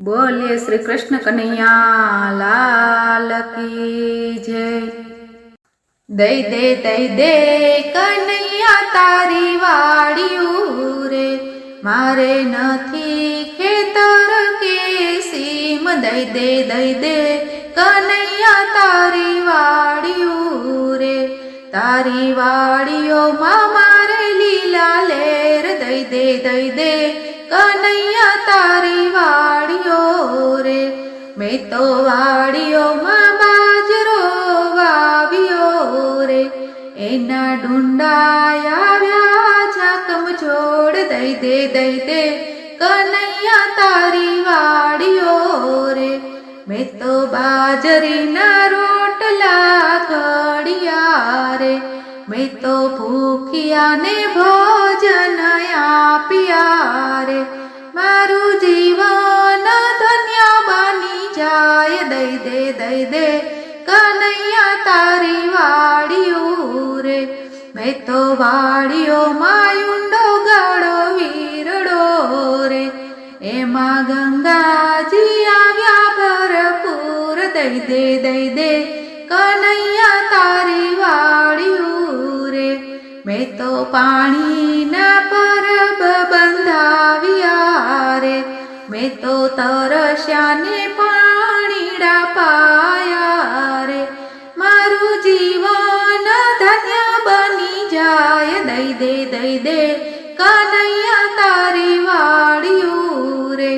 બોલીએ શ્રી કૃષ્ણ કનૈયા લાલ કી જય. દઈ દે દઈ દે કનૈયા તારી વાડિયું રે. મારે નથી ખેતર કે સીમ. દઈ દે દઈ દે કનૈયા તારી વાડિયું રે. તારી વાડીઓમાં મારે લીલા લેર. દઈ દે દઈ દે કનૈયા તારી વાડીઓ રે. મેં તો વાડીઓમાં બાજરો વાવ્યો રે. એના ડુંડા આવ્યા ઝાકમ છોડ દઈ દે દઈ દે. કનૈયા તારી વાડીઓ રે. મેં તો બાજરીના રોટલા ઘડિયા રે. મેં તો ભૂખિયાને ભોજન આપ્યા રે મારું જીવન ધન્ય બની જાય દઈ દે દઈ દે કનૈયા તારી વાડિયું રે મેં તો વાડીઓમાં માયુંડો ગાળો વીરડો રે એમાં ગંગાજી આવ્યા ભરપૂર દઈ દે દઈ દે કનૈયા તારી વાડિયું મેં તો પાણીના પરબ બંધાવ્યા રે. મેં તો તરસ્યાને પાણીડા પાયા રે. મારું જીવન ધન્ય બની જાય. દઈ દે દઈ દે, કનૈયા તારી વાડિયું રે.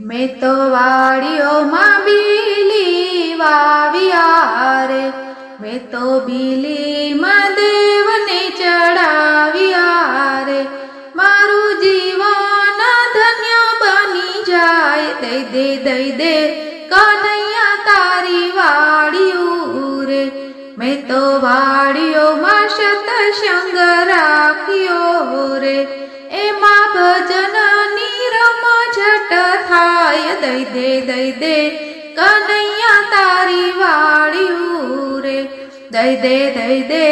મેં તો વાડીઓમાં બીલી વાવ્યા રે. મેં તો બીલીમાં દે, દઈ દે, કનૈયા તારી વાડિયું રે મેં તો વાડીઓમાં સતસંગ રાખ્યો રે એમાં ભજન નીરમ ઝટ થાય. દઈ દે દઈ દે, કનૈયા તારી વાડિયું રે દઈ દે દઈ દે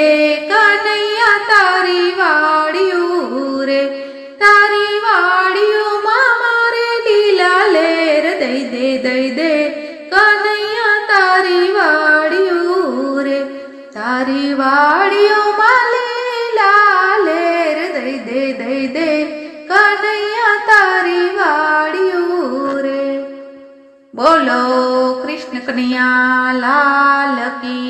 દઈ દે કનૈયા, તારી વાડિયું રે. તારી વાડિયુંમાં લાલે રે. દઈ દે દઈ દે કનૈયા, તારી વાડિયું રે. બોલો કૃષ્ણ કનૈયા, લાલ કી